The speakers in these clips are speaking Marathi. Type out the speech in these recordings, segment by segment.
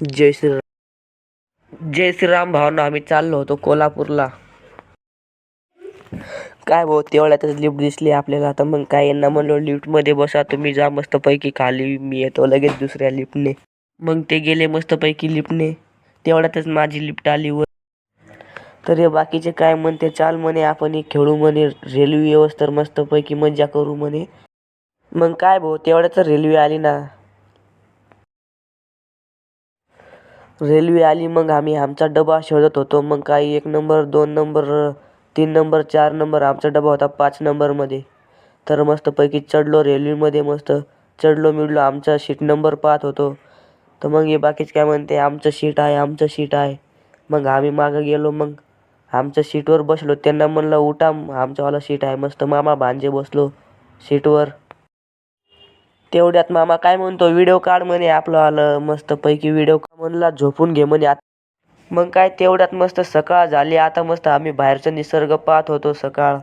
जय श्रीराम जय श्रीराम भावना आम्ही चाललो होतो कोल्हापूरला. काय भाऊ तेवढ्यातच लिफ्ट दिसली आपल्याला. आता मग काय यांना म्हणलो लिफ्टमध्ये बसा तुम्ही जा मस्तपैकी. खाली मी येतो लगेच दुसऱ्या लिफ्टने मग ते गेले मस्तपैकी लिफ्टने तेवढ्यातच माझी लिफ्ट आली वर. तर हे बाकीचे काय म्हणते चाल म्हणे आपण एक खेळू म्हणे. रेल्वे व्यवस्था मस्तपैकी मजा करू म्हणे. मग काय भाऊ तेवढ्याच रेल्वे आली ना. रेल्वे आली मग आम्ही आमचा डबा शोधत होतो. मग काही एक नंबर दोन नंबर तीन नंबर चार नंबर आमचा डबा होता पाच नंबरमध्ये. तर मस्तपैकी चढलो रेल्वेमध्ये मस्त चढलो मिळलो. आमचा सीट नंबर पाहत होतो. तर मग हे बाकीच काय म्हणते आमचं सीट आहे आमचं सीट आहे. मग आम्ही मागं गेलो मग आमच्या सीटवर बसलो. त्यांना म्हणलं उठा आमच्यावाला सीट आहे. मस्त मामा भांजे बसलो सीटवर. तेवढ्यात मामा काय म्हणतो व्हिडिओ काढ म्हणे आपलं आलं मस्तपैकी व्हिडिओ म्हणला झोपून घे म्हणे आत- मग काय तेवढ्यात मस्त सकाळ झाली आता मस्त आम्ही बाहेरचा निसर्ग पाहत होतो सकाळ.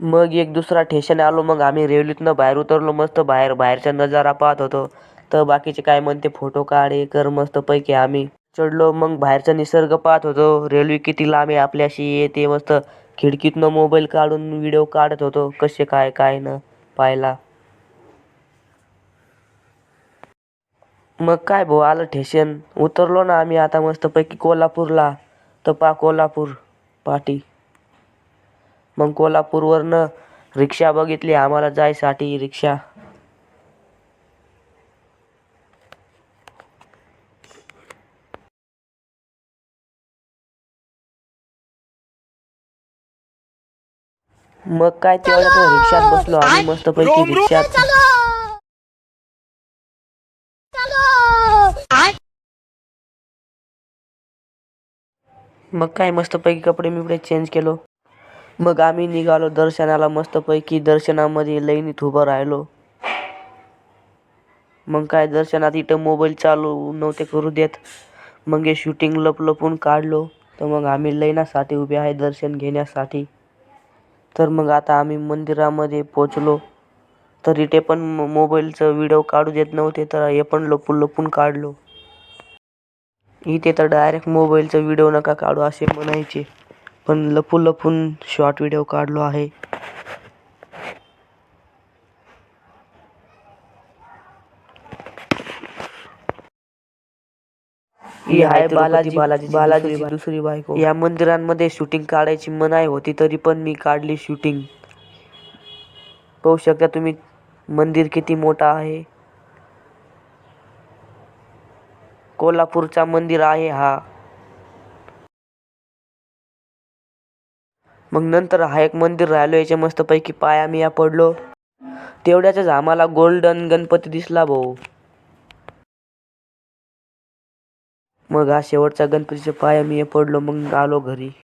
मग एक दुसरा ठेशन आलो मग आम्ही रेल्वेतनं बाहेर उतरलो मस्त बाहेर बाहेरचा नजारा पाहत होतो. तर बाकीचे काय म्हणते फोटो काढ हे कर मस्तपैकी आम्ही. चढलो मग बाहेरचा निसर्ग पाहत होतो. रेल्वे किती लांब आहे आपल्याशी येते मस्त खिडकीतनं मोबाईल काढून व्हिडिओ काढत होतो. कसे काय काय न पाहायला. मग काय भाऊ आलं ठेशन. उतरलो ना आम्ही आता मस्तपैकी कोल्हापूरला. तर पा कोल्हापूर पाटी. मग कोल्हापूरवरनं रिक्षा बघितली आम्हाला जायसाठी रिक्षा. मग काय तेवढ्यात रिक्षात बसलो आम्ही मस्तपैकी रिक्षात. मग काय मस्तपैकी कपडे बिपडे चेंज केलो. मग आम्ही निघालो दर्शनाला मस्तपैकी. दर्शनामध्ये लईनीत उभं राहिलो. मग काय दर्शनात इथं मोबाईल चालू नव्हते करू देत. मग हे शूटिंग लप लपून काढलो. तर मग आम्ही लईनासाठी उभे आहे दर्शन घेण्यासाठी. तर मग आता आम्ही मंदिरामध्ये पोचलो. तर इथे पण मोबाईलचं व्हिडिओ काढू देत नव्हते तर हे पण लपून लपून काढलो. इथे तर डायरेक्ट मोबाईलचा व्हिडिओ नका काढू असे म्हणायचे. पण लपून लपून शॉर्ट व्हिडिओ काढलो आहे. ही आहे बालाजी बालाजी बालाजीची दुसरी बायको. या मंदिरांमध्ये शूटिंग काढायची मनाई होती तरी पण मी काढली शूटिंग पाहू शकता तुम्ही मंदिर किती मोठा आहे. कोल्हापूरचा मंदिर आहे हा. मग नंतर हा एक मंदिर राहिलो याच्या मस्तपैकी पाया मिया पडलो. तेवढ्याच आम्हाला गोल्डन गणपती दिसला भाऊ. मग हा शेवटचा गणपतीच्या पाया मी पडलो मग आलो घरी.